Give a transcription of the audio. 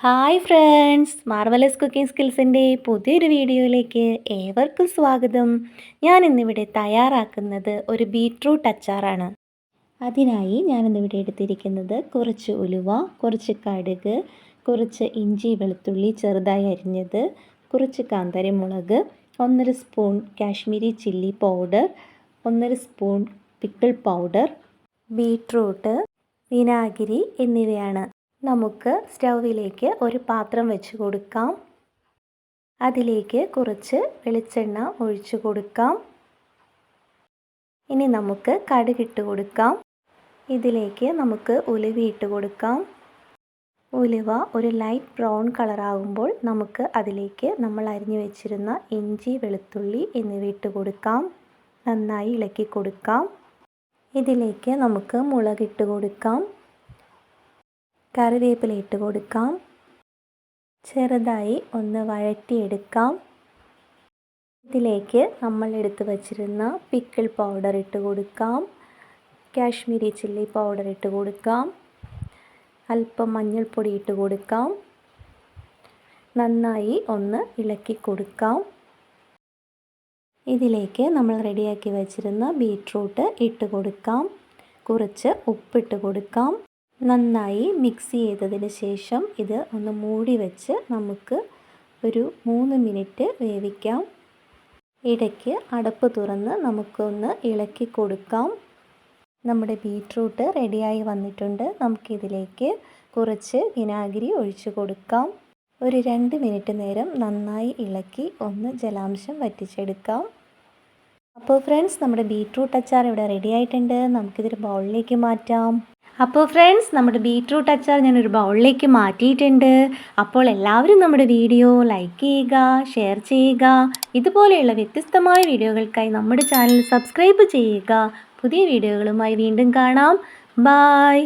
Hi friends marvellous cooking സ്കിൽസിന്റെ പുതിയൊരു വീഡിയോയിലേക്ക് ഏവർക്കും സ്വാഗതം. ഞാൻ ഇന്നിവിടെ തയ്യാറാക്കുന്നത് ഒരു ബീട്രൂട്ട് അച്ചാറാണ്. അതിനായി ഞാനിന്നിവിടെ എടുത്തിരിക്കുന്നത് കുറച്ച് ഉലുവ കുറച്ച് കടുക് കുറച്ച് ഇഞ്ചി വെളുത്തുള്ളി ചെറുതായി അരിഞ്ഞത് കുറച്ച് കാന്താരിമുളക് ഒന്നര സ്പൂൺ കാശ്മീരി ചില്ലി പൗഡർ ഒന്നര സ്പൂൺ പിക്കിൾ പൗഡർ ബീട്രൂട്ട് വിനാഗിരി എന്നിവയാണ്. നമുക്ക് സ്റ്റൗവിലേക്ക് ഒരു പാത്രം വെച്ച് കൊടുക്കാം. അതിലേക്ക് കുറച്ച് വെളിച്ചെണ്ണ ഒഴിച്ചു കൊടുക്കാം. ഇനി നമുക്ക് കടുകിട്ട് കൊടുക്കാം. ഇതിലേക്ക് നമുക്ക് ഉലുവ ഇട്ട് കൊടുക്കാം. ഉലുവ ഒരു ലൈറ്റ് ബ്രൗൺ കളറാകുമ്പോൾ നമുക്ക് അതിലേക്ക് നമ്മൾ അരിഞ്ഞു വെച്ചിരുന്ന ഇഞ്ചി വെളുത്തുള്ളി എന്നിവ ഇട്ട് കൊടുക്കാം. നന്നായി ഇളക്കി കൊടുക്കാം. ഇതിലേക്ക് നമുക്ക് മുളകിട്ട് കൊടുക്കാം. കറിവേപ്പില ഇട്ട് കൊടുക്കാം. ചെറുതായി ഒന്ന് വഴറ്റിയെടുക്കാം. ഇതിലേക്ക് നമ്മൾ എടുത്തു വച്ചിരുന്ന പിക്കിൾ പൗഡർ ഇട്ട് കൊടുക്കാം. കാശ്മീരി ചില്ലി പൗഡർ ഇട്ട് കൊടുക്കാം. അല്പം മഞ്ഞൾപ്പൊടി ഇട്ട് കൊടുക്കാം. നന്നായി ഒന്ന് ഇളക്കി കൊടുക്കാം. ഇതിലേക്ക് നമ്മൾ റെഡിയാക്കി വച്ചിരുന്ന ബീട്രൂട്ട് ഇട്ട് കൊടുക്കാം. കുറച്ച് ഉപ്പിട്ട് കൊടുക്കാം. നന്നായി മിക്സ് ചെയ്തതിന് ശേഷം ഇത് ഒന്ന് മൂടി വെച്ച് നമുക്ക് ഒരു മൂന്ന് മിനിറ്റ് വേവിക്കാം. ഇടയ്ക്ക് അടപ്പ് തുറന്ന് നമുക്കൊന്ന് ഇളക്കി കൊടുക്കാം. നമ്മുടെ ബീട്രൂട്ട് റെഡിയായി വന്നിട്ടുണ്ട്. നമുക്കിതിലേക്ക് കുറച്ച് വിനാഗിരി ഒഴിച്ചു കൊടുക്കാം. ഒരു രണ്ട് മിനിറ്റ് നേരം നന്നായി ഇളക്കി ഒന്ന് ജലാംശം വറ്റിച്ചെടുക്കാം. അപ്പോൾ ഫ്രണ്ട്സ് നമ്മുടെ ബീട്രൂട്ട് അച്ചാർ ഇവിടെ റെഡി ആയിട്ടുണ്ട് നമുക്കിതൊരു ബൗളിലേക്ക് മാറ്റാം. അപ്പോൾ ഫ്രണ്ട്സ് നമ്മുടെ ബീട്രൂട്ട് അച്ചാർ ഞാനൊരു ബൗളിലേക്ക് മാറ്റിയിട്ടുണ്ട്. അപ്പോൾ എല്ലാവരും നമ്മുടെ വീഡിയോ ലൈക്ക് ചെയ്യുക ഷെയർ ചെയ്യുക. ഇതുപോലെയുള്ള വ്യത്യസ്തമായ വീഡിയോകൾക്കായി നമ്മുടെ ചാനൽ സബ്സ്ക്രൈബ് ചെയ്യുക. പുതിയ വീഡിയോകളുമായി വീണ്ടും കാണാം. ബായ്